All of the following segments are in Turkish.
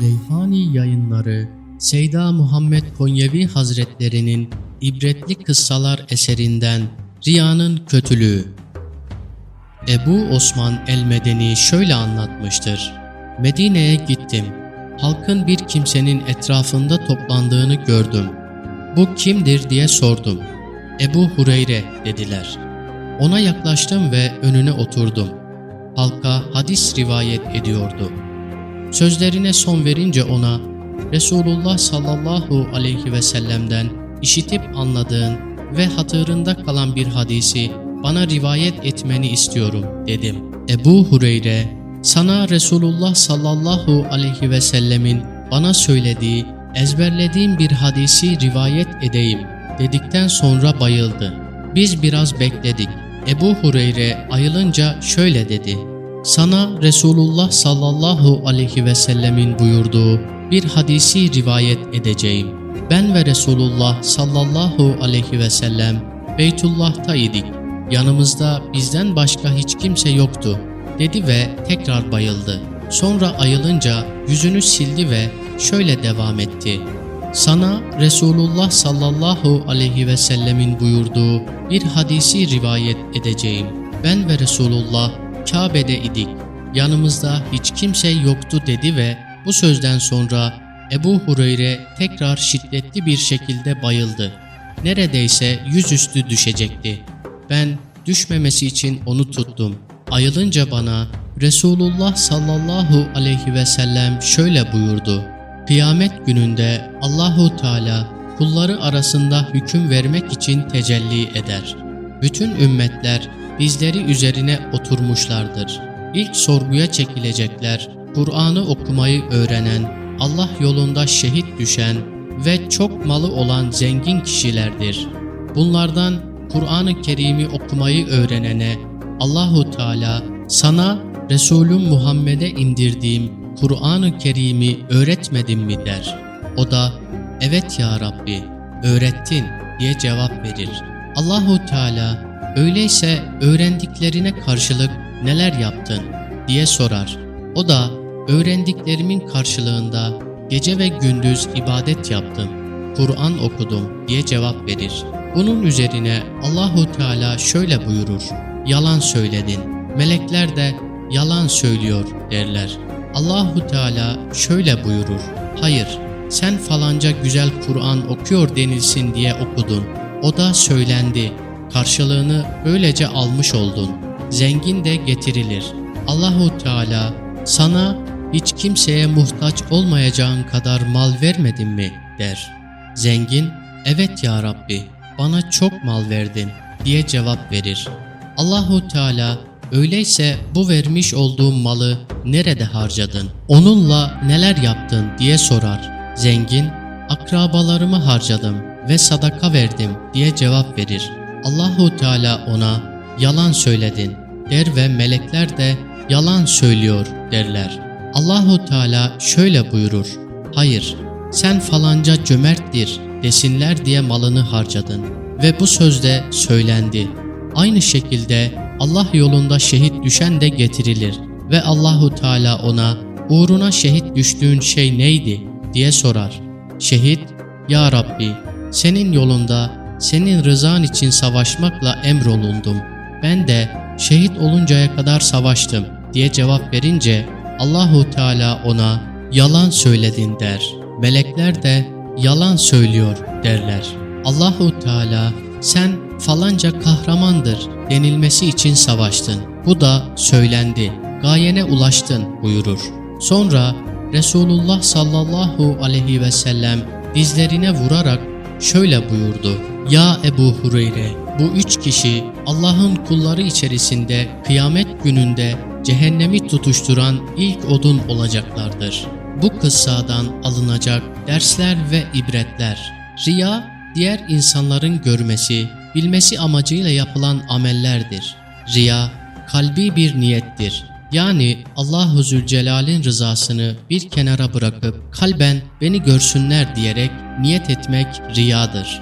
Reyhani Yayınları Seyda Muhammed Konyevi Hazretlerinin İbretli Kıssalar eserinden Riya'nın Kötülüğü Ebu Osman el-Medeni şöyle anlatmıştır. Medine'ye gittim. Halkın bir kimsenin etrafında toplandığını gördüm. Bu kimdir diye sordum. Ebu Hureyre dediler. Ona yaklaştım ve önüne oturdum. Halka hadis rivayet ediyordu. Sözlerine son verince ona Resulullah sallallahu aleyhi ve sellem'den işitip anladığın ve hatırında kalan bir hadisi bana rivayet etmeni istiyorum dedim. Ebu Hureyre sana Resulullah sallallahu aleyhi ve sellemin bana söylediği, ezberlediğim bir hadisi rivayet edeyim dedikten sonra bayıldı. Biz biraz bekledik. Ebu Hureyre ayılınca şöyle dedi. Sana Resulullah sallallahu aleyhi ve sellemin buyurduğu bir hadisi rivayet edeceğim. Ben ve Resulullah sallallahu aleyhi ve sellem Beytullah'taydık. Yanımızda bizden başka hiç kimse yoktu dedi ve tekrar bayıldı. Sonra ayılınca yüzünü sildi ve şöyle devam etti. Sana Resulullah sallallahu aleyhi ve sellemin buyurduğu bir hadisi rivayet edeceğim. Ben ve Resulullah Kabe'de idik. Yanımızda hiç kimse yoktu dedi ve bu sözden sonra Ebu Hureyre tekrar şiddetli bir şekilde bayıldı. Neredeyse yüzüstü düşecekti. Ben düşmemesi için onu tuttum. Ayılınca bana Resulullah sallallahu aleyhi ve sellem şöyle buyurdu. Kıyamet gününde Allahu Teala kulları arasında hüküm vermek için tecelli eder. Bütün ümmetler bizleri üzerine oturmuşlardır. İlk sorguya çekilecekler, Kur'an'ı okumayı öğrenen, Allah yolunda şehit düşen ve çok malı olan zengin kişilerdir. Bunlardan Kur'an-ı Kerim'i okumayı öğrenene Allahu Teala sana Resulüm Muhammed'e indirdiğim Kur'an-ı Kerim'i öğretmedim mi der. O da evet ya Rabbi öğrettin diye cevap verir. Allahu Teala öyleyse öğrendiklerine karşılık neler yaptın diye sorar. O da öğrendiklerimin karşılığında gece ve gündüz ibadet yaptım. Kur'an okudum diye cevap verir. Bunun üzerine Allahu Teala şöyle buyurur. Yalan söyledin. Melekler de yalan söylüyor derler. Allahu Teala şöyle buyurur. Hayır, sen falanca güzel Kur'an okuyor denilsin diye okudun. O da söylendi. Karşılığını böylece almış oldun. Zengin de getirilir. Allahu Teala sana hiç kimseye muhtaç olmayacağın kadar mal vermedim mi der. Zengin, evet ya Rabbi bana çok mal verdin diye cevap verir. Allahu Teala öyleyse bu vermiş olduğum malı nerede harcadın? Onunla neler yaptın diye sorar. Zengin, akrabalarımı harcadım ve sadaka verdim diye cevap verir. Allahu Teala ona yalan söyledin der ve melekler de yalan söylüyor derler. Allahu Teala şöyle buyurur. Hayır, sen falanca cömerttir desinler diye malını harcadın ve bu sözde söylendi. Aynı şekilde Allah yolunda şehit düşen de getirilir ve Allahu Teala ona uğruna şehit düştüğün şey neydi diye sorar. Şehit, Ya Rabbi senin yolunda senin rızan için savaşmakla emrolundum. Ben de şehit oluncaya kadar savaştım diye cevap verince Allahu Teala ona yalan söyledin der. Melekler de yalan söylüyor derler. Allahu Teala sen falanca kahramandır denilmesi için savaştın. Bu da söylendi. Gayene ulaştın buyurur. Sonra Resulullah sallallahu aleyhi ve sellem dizlerine vurarak şöyle buyurdu. Ya Ebu Hureyre bu üç kişi Allah'ın kulları içerisinde kıyamet gününde cehennemi tutuşturan ilk odun olacaklardır. Bu kıssadan alınacak dersler ve ibretler. Riya, diğer insanların görmesi, bilmesi amacıyla yapılan amellerdir. Riya, kalbi bir niyettir. Yani Allahu Zülcelal'in rızasını bir kenara bırakıp kalben beni görsünler diyerek niyet etmek riyadır.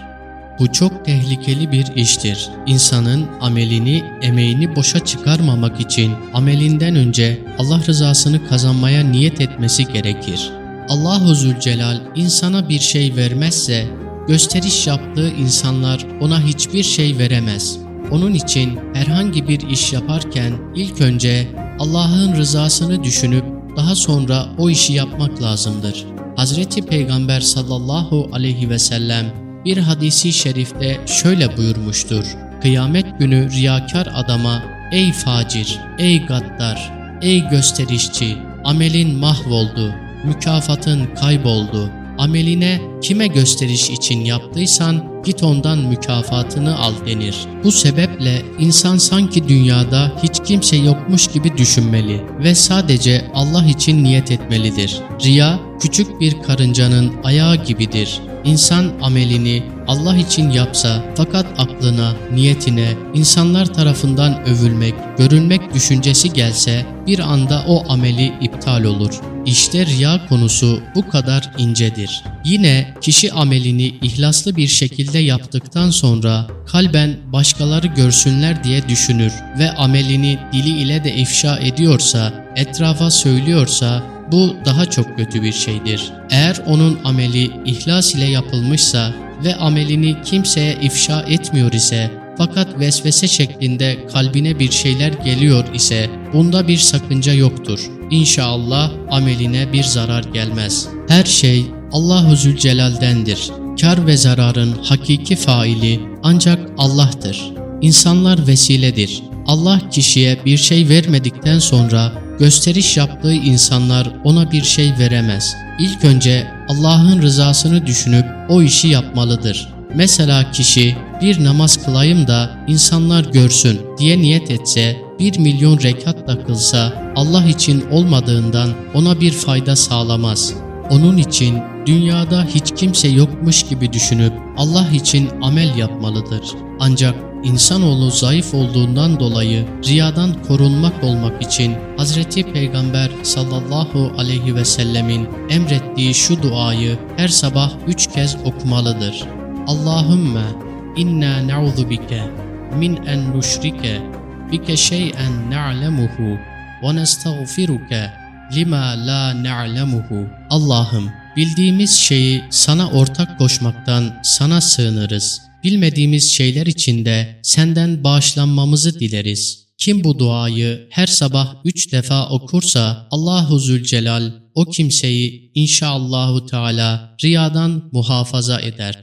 Bu çok tehlikeli bir iştir. İnsanın amelini, emeğini boşa çıkarmamak için amelinden önce Allah rızasını kazanmaya niyet etmesi gerekir. Allahu Zülcelal insana bir şey vermezse gösteriş yaptığı insanlar ona hiçbir şey veremez. Onun için herhangi bir iş yaparken ilk önce Allah'ın rızasını düşünüp daha sonra o işi yapmak lazımdır. Hazreti Peygamber sallallahu aleyhi ve sellem bir hadisi şerifte şöyle buyurmuştur. Kıyamet günü riyakar adama ey facir, ey gaddar, ey gösterişçi, amelin mahvoldu, mükafatın kayboldu. Ameline kime gösteriş için yaptıysan git ondan mükafatını al denir. Bu sebeple insan sanki dünyada hiç kimse yokmuş gibi düşünmeli ve sadece Allah için niyet etmelidir. Riya küçük bir karıncanın ayağı gibidir. İnsan amelini Allah için yapsa fakat aklına, niyetine insanlar tarafından övülmek, görünmek düşüncesi gelse bir anda o ameli iptal olur. İşte riya konusu bu kadar incedir. Yine kişi amelini ihlaslı bir şekilde yaptıktan sonra kalben başkaları görsünler diye düşünür ve amelini dili ile de ifşa ediyorsa, etrafa söylüyorsa bu daha çok kötü bir şeydir. Eğer onun ameli ihlas ile yapılmışsa ve amelini kimseye ifşa etmiyor ise fakat vesvese şeklinde kalbine bir şeyler geliyor ise bunda bir sakınca yoktur. İnşallah ameline bir zarar gelmez. Her şey Allahu Zülcelal'dendir. Kar ve zararın hakiki faili ancak Allah'tır. İnsanlar vesiledir. Allah kişiye bir şey vermedikten sonra gösteriş yaptığı insanlar ona bir şey veremez. İlk önce Allah'ın rızasını düşünüp o işi yapmalıdır. Mesela kişi bir namaz kılayım da insanlar görsün diye niyet etse, bir milyon rekat da kılsa Allah için olmadığından ona bir fayda sağlamaz. Onun için dünyada hiç kimse yokmuş gibi düşünüp Allah için amel yapmalıdır. Ancak insanoğlu zayıf olduğundan dolayı riyadan korunmak olmak için Hazreti Peygamber sallallahu aleyhi ve sellemin emrettiği şu duayı her sabah üç kez okumalıdır. Allahümme inna na'udhu bike min en nuşrike bike şey'en na'lemuhu nestağfiruke lima la na'lemuhu. Allah'ım bildiğimiz şeyi sana ortak koşmaktan sana sığınırız. Bilmediğimiz şeyler içinde senden bağışlanmamızı dileriz. Kim bu duayı her sabah üç defa okursa Allahu Zülcelal o kimseyi inşallahü teala riyadan muhafaza eder.